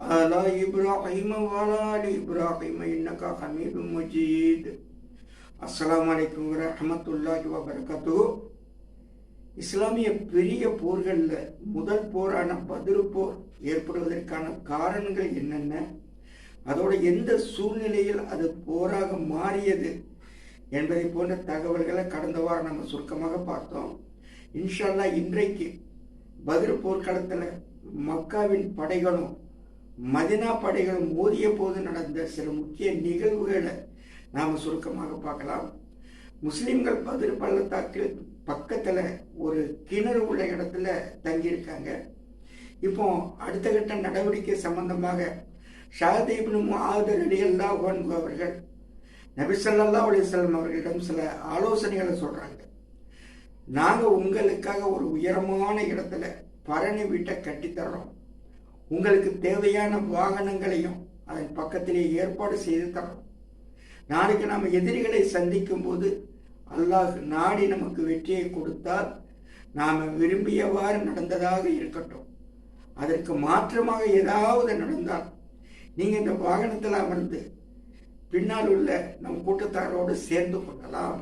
على إبراهيم وعلى آل إبراهيم إنك حميد مجيد السلام عليكم ورحمة الله وبركاته இஸ்லாமிய பெரிய போர்களில் முதல் போரான பதிரு போர் ஏற்படுவதற்கான காரணங்கள் என்னென்ன அதோட எந்த சூழ்நிலையில் அது போராக மாறியது என்பதை போன்ற தகவல்களை கடந்த வாரம் நம்ம சுருக்கமாக பார்த்தோம் இன்ஷால்லா இன்றைக்கு பதில் போர்க்களத்தில் மக்காவின் படைகளும் மதினா படைகளும் மோதிய போது நடந்த சில முக்கிய நிகழ்வுகளை நாம் சுருக்கமாக பார்க்கலாம். முஸ்லிம்கள் பதில் பள்ளத்தாக்கில் பக்கத்தில் ஒரு கிணறு உள்ள இடத்துல தங்கியிருக்காங்க. இப்போ அடுத்த கட்ட நடவடிக்கை சம்பந்தமாக ஷாதீப்னு ஆதர் அலி அல்லா அவர்கள் நபிசல்லா அலிஸ்லாம் அவர்களிடம் சில ஆலோசனைகளை சொல்றாங்க. நாங்க உங்களுக்காக ஒரு உயரமான இடத்துல பரணி வீட்டை கட்டித்தர்றோம் உங்களுக்கு தேவையான வாகனங்களையும் அதன் பக்கத்திலே ஏற்பாடு செய்து தரும் நாளைக்கு நாம் எதிரிகளை சந்திக்கும் போது அல்லாஹ் நாடி நமக்கு வெற்றியை கொடுத்தால் நாம் விரும்பியவாறு நடந்ததாக இருக்கட்டும். அதற்கு மாற்றமாக ஏதாவது நடந்தால் நீங்கள் இந்த வாகனத்தில் அமர்ந்து பின்னால் உள்ள நம் கூட்டத்தாரோடு சேர்ந்து கொள்ளலாம்.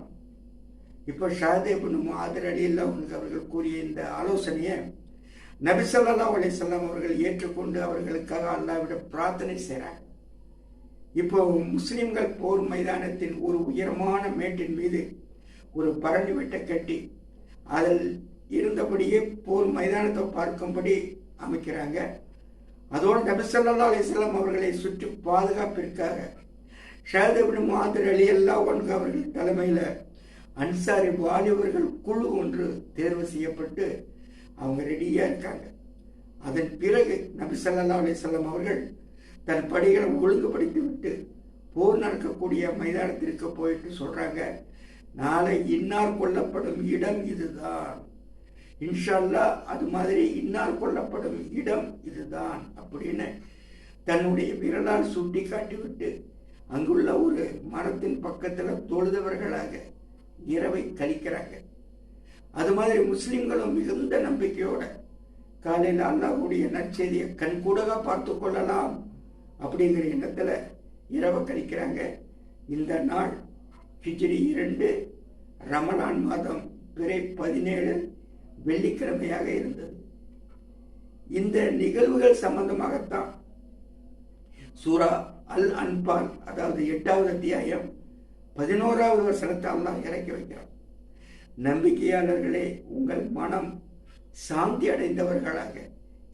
இப்போ ஷாதேபுன் ஆதரடியில் உங்களுக்கு அவர்கள் கூறிய இந்த ஆலோசனையை நபிசல்லா அலிசல்லாம் அவர்கள் ஏற்றுக்கொண்டு அவர்களுக்காக அல்லாவிட பிரார்த்தனை செய்கிறாங்க இப்போ முஸ்லிம்கள் போர் மைதானத்தின் ஒரு உயரமான மேட்டின் மீது ஒரு பரணி வெட்ட கட்டி அதில் இருந்தபடியே போர் மைதானத்தை பார்க்கும்படி அமைக்கிறாங்க. அதோடு நபிசல்லா அலிசல்லாம் அவர்களை சுற்றி பாதுகாப்பிற்காக ஷாதபின் மாதர் அலி அல்லா ஒன்று அவர்கள் தலைமையில் அன்சாரி வாலிபர்கள் குழு ஒன்று தேர்வு செய்யப்பட்டு அவங்க ரெடியாக இருக்காங்க. அதன் பிறகு நபி சல்லா அலிசல்லாம் அவர்கள் தன் படிகளை ஒழுங்குபடுத்தி விட்டு போர் நடக்கக்கூடிய மைதானத்திற்கு போயிட்டு சொல்றாங்க நாளை இன்னார் கொல்லப்படும் இடம் இதுதான். இன்ஷால்லா அது மாதிரி இன்னார் கொல்லப்படும் இடம் இதுதான். அப்படின்னு தன்னுடைய விரலால் சுட்டி காட்டிவிட்டு அங்குள்ள ஒரு மரத்தின் பக்கத்தில் தொழுதவர்களாக இரவை கழிக்கிறாங்க. அது மாதிரி முஸ்லிம்களும் மிகுந்த நம்பிக்கையோட காலையில் அல்லாஹுடைய நற்செய்தியை கண்கூடாக பார்த்து கொள்ளலாம் அப்படிங்கிற எண்ணத்தில் இரவை கழிக்கிறாங்க. இந்த நாள் ஹிஜ்ரி இரண்டு ரமலான் மாதம் பிறை பதினேழு வெள்ளிக்கிழமையாக இருந்தது. இந்த நிகழ்வுகள் சம்பந்தமாகத்தான் சூரா அல் அன்பால் அதாவது எட்டாவது அத்தியாயம் பதினோராவது வருஷத்தை அல்லாஹ் இறக்கி வைக்கிறான். நம்பிக்கையாளர்களே உங்கள் மனம் சாந்தி அடைந்தவர்களாக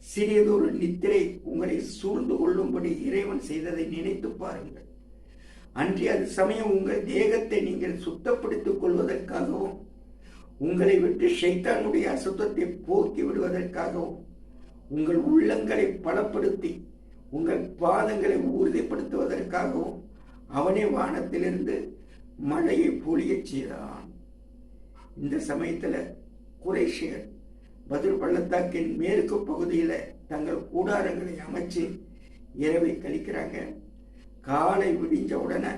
சிறியதொரு நித்திரை உங்களை சூழ்ந்து கொள்ளும்படி இறைவன் செய்ததை நினைத்து பாருங்கள். அன்றைய அது சமயம் உங்கள் தேகத்தை நீங்கள் சுத்தப்படுத்திக் கொள்வதற்காகவும் உங்களை விட்டு ஷைத்தானுடைய அசுத்தத்தை போக்கி விடுவதற்காகவும் உங்கள் உள்ளங்களை பலப்படுத்தி உங்கள் பாதங்களை உறுதிப்படுத்துவதற்காகவும் அவனே வானத்திலிருந்து மழையை பொழியச் செய்தான். இந்த சமயத்தில் குறைஷியர் பதில் பள்ளத்தாக்கின் மேற்கு பகுதியில் தங்கள் கூடாரங்களை அமைச்சு இரவை கழிக்கிறாங்க. காலை விடிஞ்ச உடனே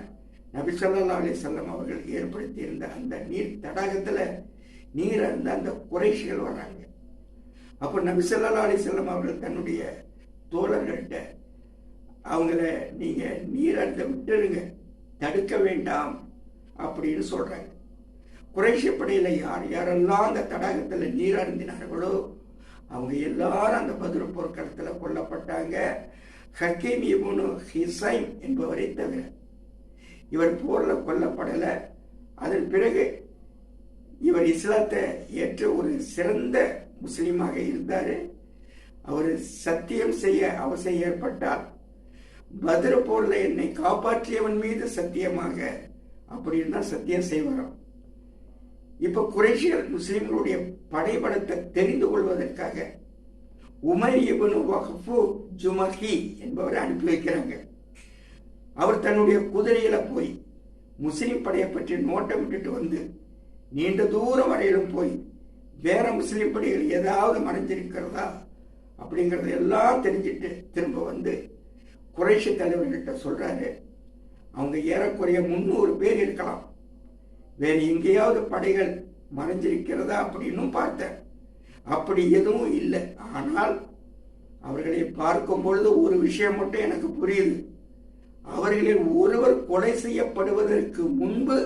நபிசல்லா அலி செல்லம் அவர்கள் ஏற்படுத்தியிருந்த அந்த நீர் தடாகத்தில் நீர் அந்த அந்த குறைஷிகள் வர்றாங்க. அப்போ நபிசல்லா அலி செல்லம் அவர்கள் தன்னுடைய தோழர்கள்ட்ட அவங்கள நீங்கள் நீர் அந்த விட்டுருங்க தடுக்க வேண்டாம் அப்படின்னு சொல்கிறாங்க குறைஷி படையில் யார் யாரெல்லாம் அந்த தடாகத்தில் நீர் அருந்தினார்களோ அவங்க எல்லாரும் அந்த பதில் போர்க்களத்தில் கொல்லப்பட்டாங்க. ஹக்கீம் இபுனு ஹிசைம் என்பவரை தவிர இவர் போரில் கொல்லப்படலை. அதன் பிறகு இவர் இஸ்லாத்தை ஏற்று ஒரு சிறந்த முஸ்லீமாக இருந்தார். அவர் சத்தியம் செய்ய அவசியம் ஏற்பட்டால் பதிர போரில் என்னை காப்பாற்றியவன் மீது சத்தியமாக அப்படின்னு தான் சத்தியம் செய்வாராம். இப்ப குறைஷியர் முஸ்லிம்களுடைய படைபலத்தை தெரிந்து கொள்வதற்காக உமர் இபனு வஹ்பு ஜுமஹி என்பவரை அனுப்பி வைக்கிறாங்க. அவர் தன்னுடைய குதிரையில போய் முஸ்லிம் படையை பற்றி நோட்டம் விட்டுட்டு வந்து நீண்ட தூரம் வரையிலும் போய் வேற முஸ்லிம் படைகள் ஏதாவது மறைஞ்சிருக்கிறதா அப்படிங்கிறத எல்லாம் தெரிஞ்சுட்டு திரும்ப வந்து குறைஷி தலைவர்கிட்ட சொல்றாரு. அவங்க ஏறக்குறைய முந்நூறு பேர் இருக்கலாம். வேறு எங்கேயாவது படைகள் மறைஞ்சிருக்கிறதா அப்படின்னும் பார்த்தேன். அப்படி எதுவும் இல்லை. ஆனால் அவர்களை பார்க்கும் பொழுது ஒரு விஷயம் மட்டும் எனக்கு புரியுது. அவர்களில் ஒருவர் கொலை செய்யப்படுவதற்கு முன்பு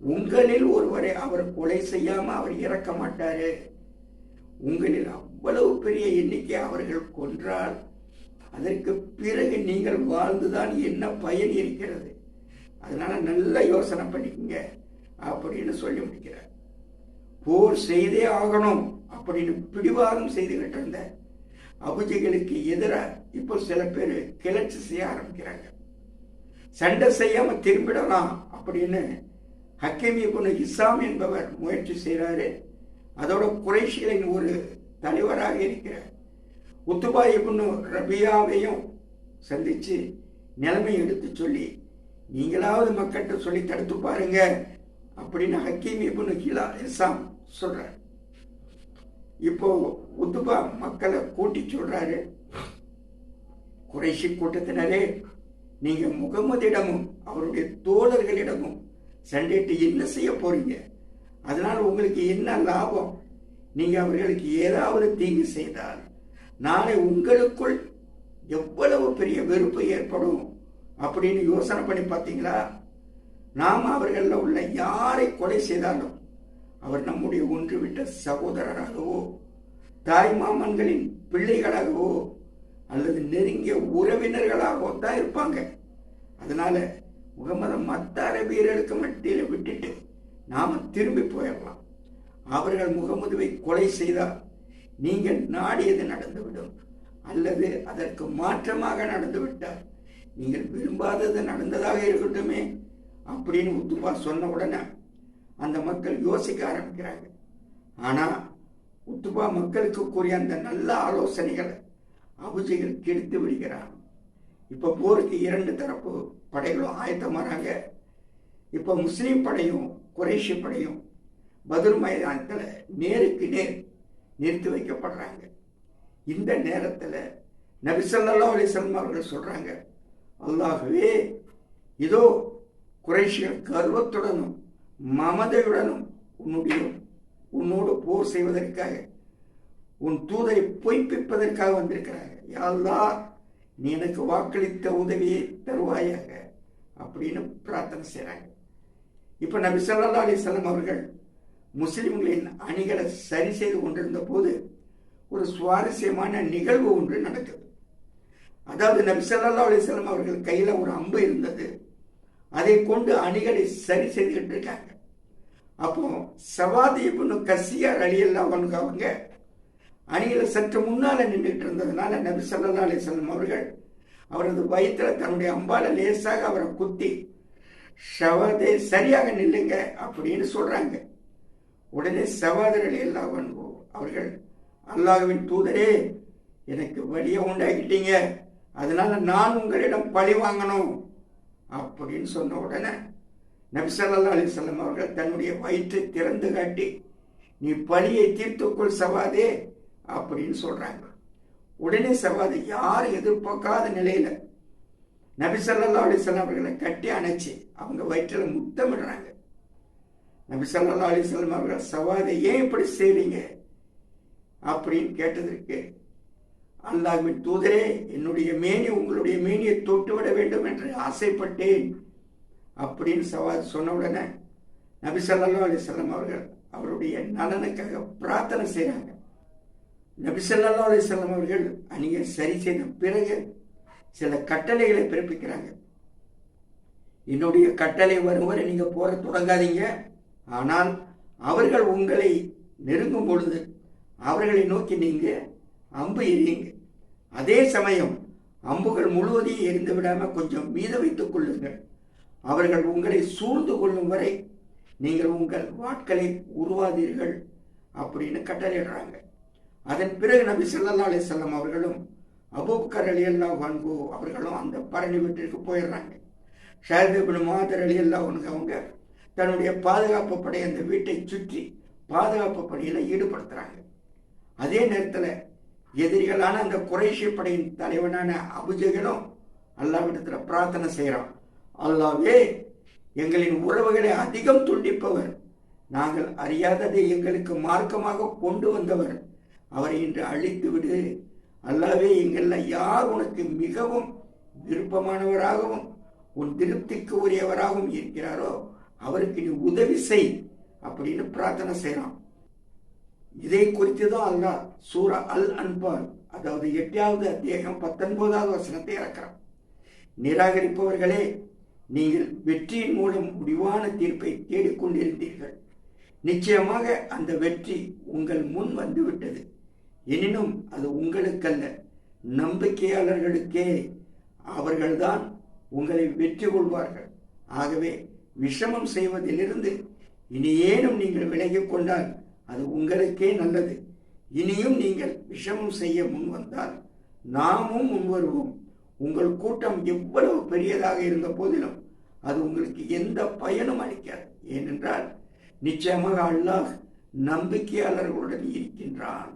உங்களில் ஒருவரை அவர் கொலை செய்யாம அவர் இறக்க மாட்டாரு. உங்களில் அவ்வளவு பெரிய எண்ணிக்கை அவர்கள் கொன்றால் அதற்கு பிறகு நீங்கள் வாழ்ந்துதான் என்ன பயன் இருக்கிறது? அதனால நல்ல யோசனை பண்ணிக்கங்க. அப்படின்னு சொல்லி முடிக்கிறார். போர் செய்தே ஆகணும் அப்படின்னு பிடிவாதம் செய்துகிட்டு இருந்த அபுஜைகளுக்கு எதிராக இப்போ சில பேர் கிளர்ச்சி செய்ய ஆரம்பிக்கிறாங்க. சண்டை செய்யாம திரும்பிடலாம் அப்படின்னு ஹக்கீமி குனு இஸ்லாம் என்பவர் முயற்சி செய்கிறாரு அதோட குறைஷிகளின் ஒரு தலைவராக இருக்கிற உத்துபாய் பொண்ணு ரபியாவையும் சந்திச்சு நிலைமை எடுத்து சொல்லி நீங்களாவது மக்கள்கிட்ட சொல்லி தடுத்து பாருங்க அப்படின்னு ஹக்கீம் இப்னு ஹிலா இஸ்லாம் சொல்கிறார் இப்போ உத்துபா மக்களை கூட்டி சொல்றாரு. குறைஷி கூட்டத்தினரே நீங்க முகமதிடமும் அவருடைய தோழர்களிடமும் சண்டையிட்டு என்ன செய்ய போறீங்க? அதனால உங்களுக்கு என்ன லாபம்? நீங்க அவர்களுக்கு ஏதாவது தீங்கு செய்தால் நாளை உங்களுக்குள் எவ்வளவு பெரிய வெறுப்பு ஏற்படும் அப்படின்னு யோசனை பண்ணி பார்த்தீங்களா? நாம் அவர்களில் உள்ள யாரை கொலை செய்தாலும் அவர் நம்முடைய ஒன்று விட்ட சகோதரராகவோ தாய் மாமன்களின் பிள்ளைகளாகவோ அல்லது நெருங்கிய உறவினர்களாகவோ தான் இருப்பாங்க. அதனால முகமது மத்த அரபியர்களுக்கு மத்தியில் விட்டுட்டு நாம திரும்பி போயிடலாம். அவர்கள் முகமதுவை கொலை செய்தால் நீங்கள் நாடியது நடந்துவிடும்? அல்லது அதற்கு மாற்றமாக நடந்துவிட்டால் நீங்கள் விரும்பாதது நடந்ததாக இருக்கட்டுமே? அப்படின்னு உத்துபா சொன்ன உடனே அந்த மக்கள் யோசிக்க ஆரம்பிக்கிறாங்க. ஆனா உத்துபா மக்களுக்கு கூறிய அந்த நல்ல ஆலோசனைகளை அபுஜைகள் கெடுத்து விடுகிறான். இப்ப போருக்கு இரண்டு தரப்பு படைகளும் ஆயத்தமாறாங்க இப்ப முஸ்லீம் படையும் குறைஷி படையும் பதில் மைதானத்தில் நேருக்கு நேர் நிறுத்தி வைக்கப்படுறாங்க. இந்த நேரத்தில் நபிசல்லா அலிசல்லம் அவர்கள் சொல்றாங்க அல்லாகவே இதோ குறைஷியர் கர்வத்துடனும் மமதையுடனும் உன்னுடைய உன்னோடு போர் செய்வதற்காக உன் தூதரை பொய்ப்பிப்பதற்காக வந்திருக்கிறாங்க யாழ்லா நீ எனக்கு வாக்களித்த உதவியை தருவாயாக அப்படின்னு பிரார்த்தனை செய்கிறாங்க இப்போ நபி ஸல்லல்லாஹு அலிசல்லாம் அவர்கள் முஸ்லிம்களின் அணிகளை சரி செய்து கொண்டிருந்த போது ஒரு சுவாரஸ்யமான நிகழ்வு ஒன்று நடக்குது. அதாவது நபி ஸல்லல்லாஹு அலிசல்லாம் அவர்கள் கையில் ஒரு அம்பு இருந்தது. அதை கொண்டு அணிகளை சரி செய்துகிட்டு இருக்காங்க அப்போ சவாதி இப்னு கசியார் அலியல்லா அவங்க அவங்க அணிகளை சற்று முன்னால நின்றுட்டு இருந்ததுனால நபி சல்லா அலைஹி அவர்கள் அவரது வயிற்றுல தன்னுடைய அம்பால லேசாக அவரை குத்தி சவாதே சரியாக நில்லுங்க அப்படின்னு சொல்றாங்க. உடனே சவாதர் அலியல்லா அவர்கள் அல்லாஹ்வின் தூதரே எனக்கு வழியை உண்டாக்கிட்டீங்க. அதனால நான் உங்களிடம் பழி வாங்கணும். அப்படின்னு சொன்ன உடனே நபிசல்லா அலிசல்லம் அவர்கள் தன்னுடைய வயிற்றை திறந்து காட்டி நீ பழியை தீர்த்துக்கொள் சவாதே அப்படின்னு சொல்றாங்க. உடனே சவாது யாரும் எதிர்பார்க்காத நிலையில நபிசல்லா அலிசல்லாம் அவர்களை கட்டி அணைச்சி அவங்க வயிற்றில் முத்தமிடுறாங்க. நபிசல்லா அலிசல்லாம் அவர்கள் சவாதை ஏன் இப்படி செய்றீங்க? அப்படின்னு கேட்டதற்கு அல்லாஹின் தூதரே என்னுடைய மேனி உங்களுடைய மேனியை தொட்டு விட வேண்டும் என்று ஆசைப்பட்டேன். அப்படின்னு சவால் சொன்ன உடனே நபி ஸல்லல்லாஹு அவர்கள் அவருடைய நலனுக்காக பிரார்த்தனை செய்கிறாங்க நபி ஸல்லல்லாஹு அலைஹி அவர்கள் அணியை சரி செய்த பிறகு சில கட்டளைகளை பிறப்பிக்கிறாங்க. என்னுடைய கட்டளை வரும் வரை நீங்கள் போற தொடங்காதீங்க. ஆனால் அவர்கள் உங்களை நெருங்கும் பொழுது அவர்களை நோக்கி நீங்கள் அம்பு எறியுங்க. அதே சமயம் அம்புகள் முழுவதையும் எரிந்து விடாமல் கொஞ்சம் மீத வைத்துக் கொள்ளுங்கள். அவர்கள் உங்களை சூழ்ந்து கொள்ளும் வரை நீங்கள் உங்கள் வாட்களை உருவாதீர்கள் அப்படின்னு கட்டளையிடுறாங்க. அதன் பிறகு நபி ஸல்லல்லாஹு அலிசல்லாம் அவர்களும் அவர்களும் அலி அல்லா அன்ஹு அவர்களும் அந்த பரணி வீட்டிற்கு போயிடுறாங்க. ஷாரதபின் மாதர் அலி எல்லாம் அவங்க தன்னுடைய பாதுகாப்பு படை அந்த வீட்டை சுற்றி பாதுகாப்பு பணியில் ஈடுபடுத்துறாங்க. அதே நேரத்தில் எதிரிகளான அந்த குறைஷி படையின் தலைவனான அபுஜகனும் அல்லாவிடத்தில் பிரார்த்தனை செய்கிறான் அல்லாவே எங்களின் உறவுகளை அதிகம் துண்டிப்பவர். நாங்கள் அறியாததை எங்களுக்கு மார்க்கமாக கொண்டு வந்தவர். அவரை இன்று அழித்து விடு. அல்லாவே எங்கள்ல யார் உனக்கு மிகவும் விருப்பமானவராகவும் உன் திருப்திக்கு உரியவராகவும் இருக்கிறாரோ அவருக்கு நீ உதவி செய் அப்படின்னு பிரார்த்தனை செய்கிறான் இதை குறித்து தான் அல்லாஹ் சூரா அல் அன்பால் அதாவது எட்டாவது அத்தியாயம் பத்தொன்பதாவது வசனத்தை இறக்கிறான். நிராகரிப்பவர்களே நீங்கள் வெற்றியின் மூலம் முடிவான தீர்ப்பை தேடிக்கொண்டிருந்தீர்கள். நிச்சயமாக அந்த வெற்றி உங்கள் முன் வந்துவிட்டது. எனினும் அது உங்களுக்கல்ல. நம்பிக்கையாளர்களுக்கே அவர்கள்தான் உங்களை வெற்றி கொள்வார்கள். ஆகவே விஷமம் செய்வதிலிருந்து இனி ஏனும் நீங்கள் விலகிக் கொண்டால் அது உங்களுக்கே நல்லது. இனியும் நீங்கள் விஷமம் செய்ய முன் வந்தால் நாமும் முன்வருவோம் உங்கள் கூட்டம் எவ்வளவு பெரியதாக இருந்த போதிலும் அது உங்களுக்கு எந்த பயனும் அளிக்காது. ஏனென்றால் நிச்சயமாக அல்லாஹ் நம்பிக்கையாளர்களுடன் இருக்கின்றான்.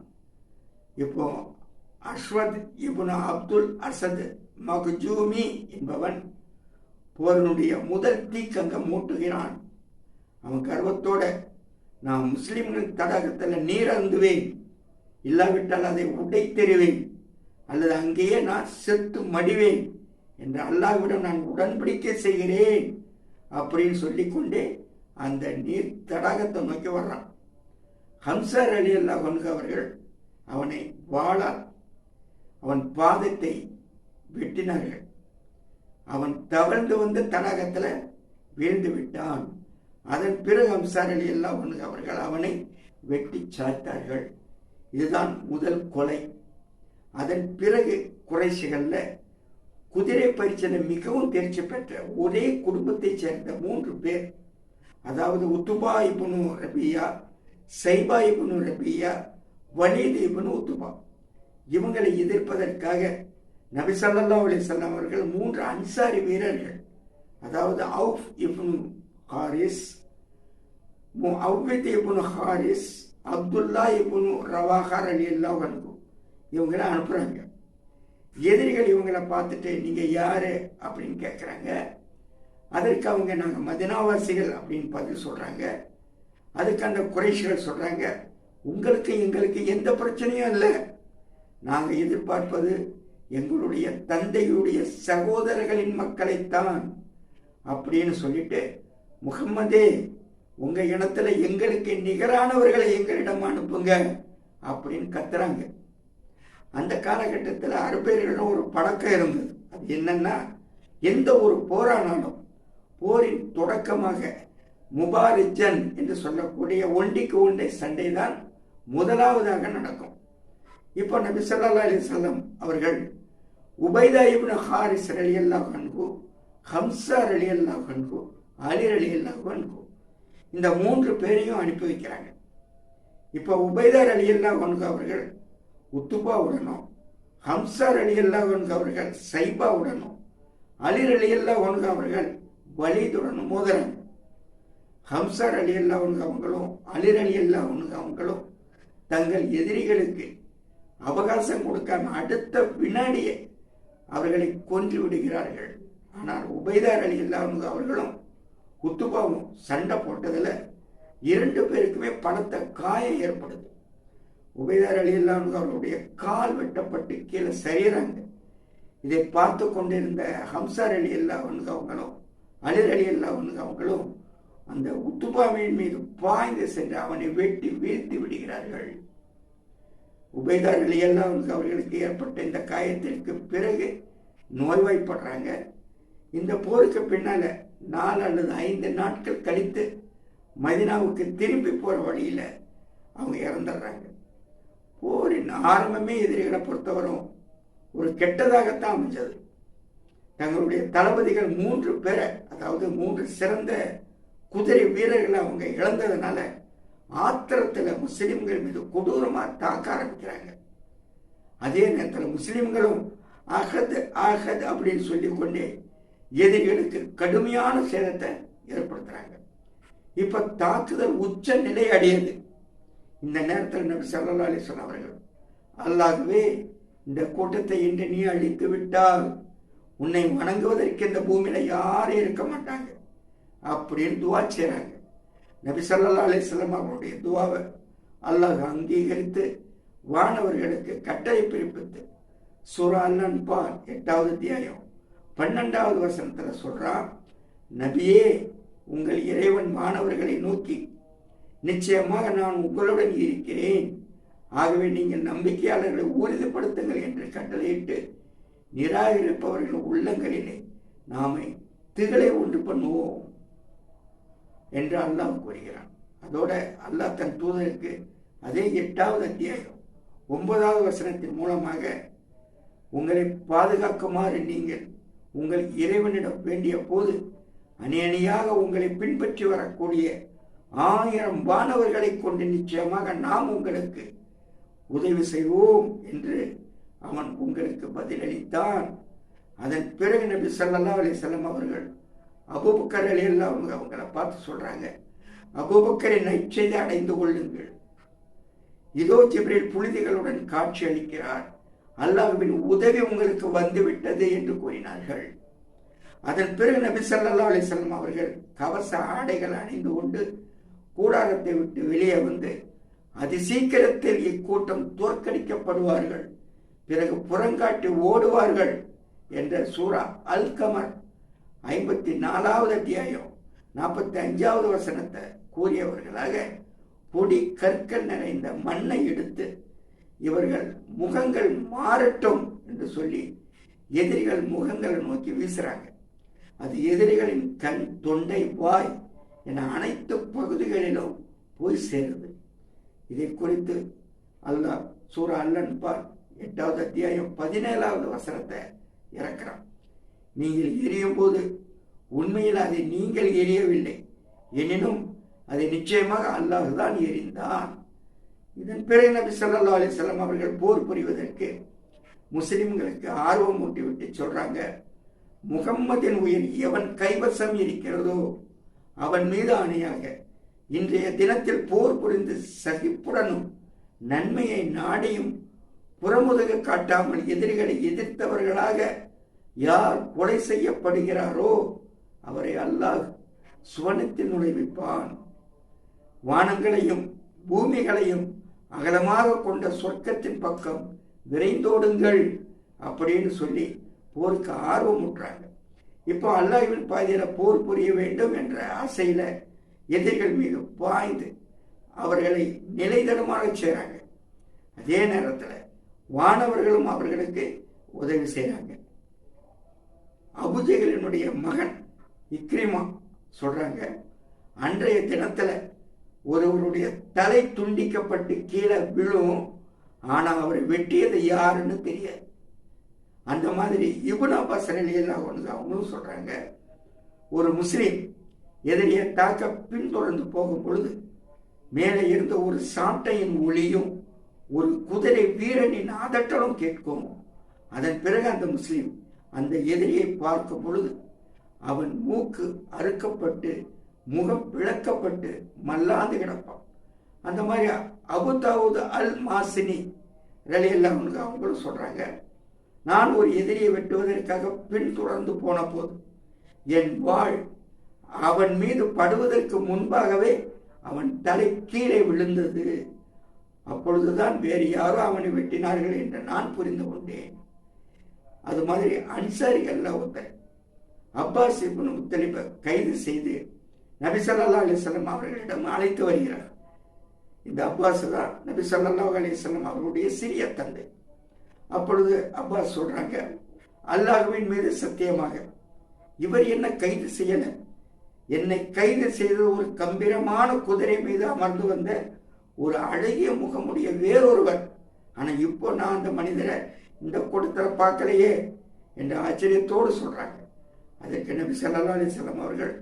இப்போ அஸ்வத் இபுனா அப்துல் அசத் மக்ஜூமி என்பவன் போரனுடைய முதல் தீக்கங்கம் மூட்டுகிறான். அவன் கர்வத்தோட நான் முஸ்லிம்கள் தடாகத்தில் நீர் அருந்துவேன் இல்லாவிட்டால் அதை உடைத்தெறிவேன் அல்லது அங்கேயே நான் செத்து மடிவேன் என்று அல்லாவிடம் நான் உடன்படிக்கை செய்கிறேன் அப்படின்னு சொல்லிக்கொண்டே அந்த நீர் தடாகத்தை நோக்கி வர்றான். ஹம்சர் அலி அல்லா அவர்கள் அவனை வாழால் அவன் பாதத்தை வெட்டினார்கள். அவன் தவழ்ந்து வந்து தடாகத்தில் வீழ்ந்து விட்டான். அதன் பிறகு ஹம்சார் எல்லாம் ஒன்று அவர்கள் அவனை வெட்டி சாய்த்தார்கள். இதுதான் முதல் கொலை. அதன் பிறகு குறைசிகளில் குதிரை பரிசனை மிகவும் தேர்ச்சி பெற்ற ஒரே குடும்பத்தைச் சேர்ந்த மூன்று பேர். அதாவது உத்துபா இபுனு ரபியா சைபா இபுனு ரபியா வலீத் இபுனு உத்துபா. இவங்களை எதிர்ப்பதற்காக நபிசல்லா அலிசல்லாம் அவர்கள் மூன்று அன்சாரி வீரர்கள் அதாவது Awf ibn Harith Awwidh ibn Harith Abdullah ibn Rawaha அலி அல்லாஹ் இவங்கள அனுப்புகிறாங்க எதிரிகள் இவங்களை பார்த்துட்டு நீங்கள் யார்? அப்படின்னு கேட்குறாங்க அதற்கு அவங்க நாங்கள் மதினாவாசிகள் அப்படின்னு பதில் சொல்கிறாங்க அதுக்கு அந்த குறைஷிகள் சொல்கிறாங்க உங்களுக்கு எங்களுக்கு எந்த பிரச்சனையும் இல்லை. நாங்கள் எதிர்பார்ப்பது எங்களுடைய தந்தையுடைய சகோதரர்களின் மக்களைத்தான் அப்படின்னு சொல்லிட்டு முகம்மதே உங்க இனத்துல எங்களுக்கு நிகரானவர்களை எங்களிடம் அனுப்புங்க அப்படின்னு கத்துறாங்க. அந்த காலகட்டத்தில் அரபியர்களிடம் ஒரு பழக்கம் இருந்தது. அது என்னன்னா எந்த ஒரு போரானாலும் போரின் தொடக்கமாக முபாரிஜன் என்று சொல்லக்கூடிய ஒண்டிக்கு ஒன்றை சண்டை தான் முதலாவதாக நடக்கும். இப்போ நபி சொல்லா அலிசல்லம் அவர்கள் உபைதா இப்னு ஹாரிஸ் அலி அல்லாஹ் அன்கு ஹம்சார் அலி அல்லாஹ் அன்கு அலி அலி இந்த மூன்று பேரையும் அனுப்பி வைக்கிறாங்க. இப்போ உபைதார் அலி அல்லாஹ் அவர்கள் அவர்கள் உத்துபாவுடனும் ஹம்சார் அலி அல்லாஹ் அவர்கள் சைபாவுடனும் அலிர் அலி அல்லாஹ் அன்கு அவர்கள் வலிதுடனும் மோதுறாங்க ஹம்சார் அலி அல்லா அவங்களும் அலிர் அலி அல்லா அவங்களும் தங்கள் எதிரிகளுக்கு அவகாசம் கொடுக்காம அடுத்த வினாடியே அவர்களை கொன்று விடுகிறார்கள். ஆனால் உபைதார் அலி அல்லா அவர்களும் உத்துபாவும் சண்டை போட்டதில் இரண்டு பேருக்குமே பணத்தை காயம் ஏற்படுது. உபைதார் அலி இல்லாமல் அவர்களுடைய கால் வெட்டப்பட்டு கீழே சரிகிறாங்க இதை பார்த்து கொண்டிருந்த ஹம்சார் அலி அல்லா அவங்களும் அலிர் அலி அல்லா அவங்களும் அந்த உத்துபாவின் மீது பாய்ந்து சென்று அவனை வெட்டி வீழ்த்தி விடுகிறார்கள். உபைதார் எல்லாம் அவர்களுக்கு ஏற்பட்ட இந்த காயத்திற்கு பிறகு நோய்வாய்ப்படுறாங்க. இந்த போருக்கு பின்னால நாலு அல்லது ஐந்து நாட்கள் கழித்து மதினாவுக்கு திரும்பி போகிற வழியில் அவங்க இறந்துடுறாங்க. போரின் ஆரம்பமே எதிரிகளை பொறுத்தவரும் ஒரு கெட்டதாகத்தான் அமைஞ்சது. தங்களுடைய தளபதிகள் மூன்று பேரை அதாவது மூன்று சிறந்த குதிரை வீரர்களை அவங்க இழந்ததுனால ஆத்திரத்தில் முஸ்லிம்கள் மீது கொடூரமாக தாக்க ஆரம்பிக்கிறாங்க. அதே நேரத்தில் முஸ்லிம்களும் அகத் அகத் அப்படின்னு சொல்லிக்கொண்டே எதிரிகளுக்கு கடுமையான சேதத்தை ஏற்படுத்துறாங்க. இப்ப தாக்குதல் உச்ச நிலை அடையுது. இந்த நேரத்தில் நபி சல்லா அலைஹி அவர்கள் அல்லாகவே இந்த கூட்டத்தை இன்று நீ அழித்து விட்டால் உன்னை வணங்குவதற்கு இந்த பூமியில யாரும் இருக்க மாட்டாங்க. அப்படின்னு துவா செய்றாங்க. நபி சல்லா அலைஹி அவருடைய துவாவை அல்லாஹ் அங்கீகரித்து வானவர்களுக்கு கட்டளை பிறப்பித்து சூரா பால் எட்டாவது தியாயம் பன்னெண்டாவது வசனத்துல சொல்றான் நபியே உங்கள் இறைவன் மாணவர்களை நோக்கி நிச்சயமாக நான் உங்களுடன் இருக்கிறேன். ஆகவே நீங்கள் நம்பிக்கையாளர்களை உறுதிப்படுத்துங்கள் என்று கட்டளையிட்டு நிராகரிப்பவர்கள் உள்ளங்களிலே நாம திகளை ஒன்று பண்ணுவோம் என்று அல்லாஹ் கூறுகிறான். அதோட அல்லாஹ் தன் தூதருக்கு அதே எட்டாவது அத்தியாயம் ஒன்பதாவது வசனத்தின் மூலமாக உங்களை பாதுகாக்குமாறு நீங்கள் உங்கள் இறைவனிடம் வேண்டிய போது அணியணியாக உங்களை பின்பற்றி வரக்கூடிய ஆயிரம் வானவர்களை கொண்டு நிச்சயமாக நாம் உங்களுக்கு உதவி செய்வோம் என்று அவன் உங்களுக்கு பதிலளித்தான். அதன் பிறகு நபி சல்லா அலி செல்லம் அவர்கள் அபூபக்கர் எல்லாம் அவங்க அவங்கள பார்த்து சொல்றாங்க அபூபக்கரின் நற்செய்தி அடைந்து கொள்ளுங்கள். இதோ ஜிப்ரேல் புனிதிகளுடன் காட்சி அளிக்கிறார். அல்லாஹ்வின் உதவி உங்களுக்கு வந்துவிட்டது என்று கூறினார்கள். அதன் பிறகு நபி சல்லா அலிசல்லாம் அவர்கள் கவச ஆடைகள் அணிந்து கொண்டு கூடாரத்தை விட்டு வெளியே வந்து அதி சீக்கிரத்தில் இக்கூட்டம் தோற்கடிக்கப்படுவார்கள். பிறகு புறங்காட்டி ஓடுவார்கள் என்ற சூரா அல் கமர் ஐம்பத்தி நாலாவது அத்தியாயம் நாற்பத்தி அஞ்சாவது வசனத்தை கூறியவர்களாக பொடி கற்கள் நிறைந்த மண்ணை எடுத்து இவர்கள் முகங்கள் மாறட்டும் என்று சொல்லி எதிரிகள் முகங்களை நோக்கி வீசுறாங்க. அது எதிரிகளின் கண் தொண்டை வாய் என அனைத்து பகுதிகளிலும் போய் சேருது. இதை குறித்து அல்லாஹ் சூரா அல்லன்பால் எட்டாவது அத்தியாயம் பதினேழாவது வசனத்தை இறக்கிறான். நீங்கள் எரியும் போது உண்மையில் அதை நீங்கள் எரியவில்லை. எனினும் அதை நிச்சயமாக அல்லாஹ் தான் எரிந்தான். இதன் பிறகு நபி சல்லா அலைஹி அவர்கள் போர் புரிவதற்கு முஸ்லிம்களுக்கு ஆர்வம் ஊட்டிவிட்டு சொல்றாங்க முகம்மதின் உயிர் எவன் கைவசம் இருக்கிறதோ அவன் மீது அணையாக இன்றைய தினத்தில் போர் புரிந்து சகிப்புடனும் நன்மையை நாடியும் புறமுதுக காட்டாமல் எதிரிகளை எதிர்த்தவர்களாக யார் கொலை செய்யப்படுகிறாரோ அவரை அல்லாஹ் சுவனத்தில் நுழைவிப்பான். வானங்களையும் பூமிகளையும் அகலமாக கொண்ட சொர்க்கத்தின் பக்கம் விரைந்தோடுங்கள் அப்படின்னு சொல்லி போருக்கு ஆர்வம் ஊட்டுறாங்க. இப்போ அல்லாஹ்வின் பாதியில் போர் புரிய வேண்டும் என்ற ஆசையில் எதிரிகள் மீது பாய்ந்து அவர்களை நிலைதடமாக செய்கிறாங்க அதே நேரத்தில் வானவர்களும் அவர்களுக்கு உதவி செய்கிறாங்க அபுஜெகலினுடைய மகன் இக்ரிமா சொல்கிறாங்க அன்றைய தினத்தில் ஒருவருடைய தலை துண்டிக்கப்பட்டு கீழே விழும். ஆனால் அவரை வெட்டியது யாருன்னு தெரியாது. அந்த மாதிரி இபுனா பசனிலாம் ஒன்று அவங்களும் சொல்கிறாங்க ஒரு முஸ்லீம் எதிரியை தாக்க பின்தொடர்ந்து போகும் பொழுது மேலே இருந்த ஒரு சாட்டையின் ஒளியும் ஒரு குதிரை வீரனின் அதட்டலும் கேட்கும். அதன் பிறகு அந்த முஸ்லீம் அந்த எதிரியை பார்க்கும் பொழுது அவன் மூக்கு அறுக்கப்பட்டு முகம் பிளக்கப்பட்டு மல்லாந்து கிடப்பான். அந்த மாதிரி அபுதாவுது அல் மாசினி ரலியெல்லாம் அவங்களும் சொல்றாங்க நான் ஒரு எதிரியை வெட்டுவதற்காக பின்தொடர்ந்து போன போது என் வாழ் அவன் மீது படுவதற்கு முன்பாகவே அவன் தலை கீழே விழுந்தது. அப்பொழுதுதான் வேறு யாரோ அவனை வெட்டினார்கள் என்று நான் புரிந்து கொண்டேன். அது மாதிரி அன்சாரிகள்ல ஒருத்தர் அப்பாஸ் இப்னு முத்தலிபை கைது செய்து நபி ஸல்லல்லாஹு அலைஹி அவர்களிடம் அழைத்து வருகிறார். இந்த அப்பாஸ் தான் நபி ஸல்லல்லாஹு அலிசல்லம் அவர்களுடைய அவருடைய சிறிய தந்தை. அப்பொழுது அப்பாஸ் சொல்றாங்க அல்லாஹ்வின் மீது சத்தியமாக இவர் என்ன கைது செய்யல? என்னை கைது செய்த ஒரு கம்பீரமான குதிரை மீது அமர்ந்து வந்த ஒரு அழகிய முகமுடைய வேறொருவர் ஆனா இப்போ நான் அந்த மனிதரை இந்த கொடுத்தரை பார்க்கலையே என்று ஆச்சரியத்தோடு சொல்றாங்க. அதற்கு நபி சல்லா அலைஹி அவர்கள்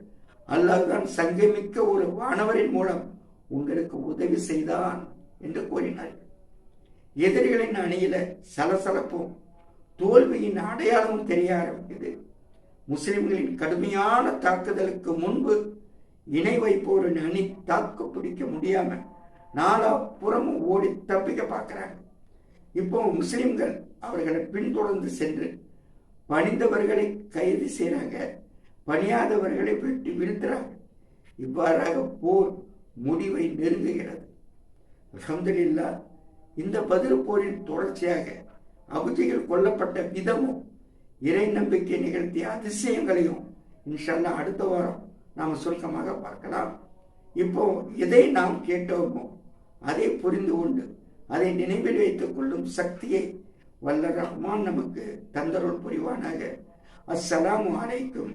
அல்லாஹ் தான் சங்கமிக்க ஒரு வானவரின் மூலம் உங்களுக்கு உதவி செய்தான் என்று கூறினார்கள் எதிரிகளின் அணியில சலசலப்பும் தோல்வியின் அடையாளமும் தெரிய ஆரம்பித்தது முஸ்லிம்களின் கடுமையான தாக்குதலுக்கு முன்பு இணை வைப்போரின் அணி தாக்கு பிடிக்க முடியாம நாலா புறமும் ஓடி தப்பிக்க பார்க்கிறாங்க. இப்போ முஸ்லிம்கள் அவர்களை பின்தொடர்ந்து சென்று பணிந்தவர்களை கைது செய்றாங்க. பணியாதவர்களை வெட்டி வீழ்த்துறாங்க இவ்வாறாக போர் முடிவை நெருங்குகிறது. அஹமதுல்லா இந்த பதில் போரின் தொடர்ச்சியாக அபுஜைகள் கொல்லப்பட்ட விதமும் இறை நம்பிக்கை நிகழ்த்திய அதிசயங்களையும் இன்ஷல்லா அடுத்த வாரம் நாம் சுருக்கமாக பார்க்கலாம். இப்போ எதை நாம் கேட்டோமோ அதை புரிந்து கொண்டு அதை நினைவில் வைத்துக் கொள்ளும் சக்தியை வல்ல ரஹ்மான் நமக்கு தந்தருள் புரிவானாக. அஸ்ஸலாமு அலைக்கும்.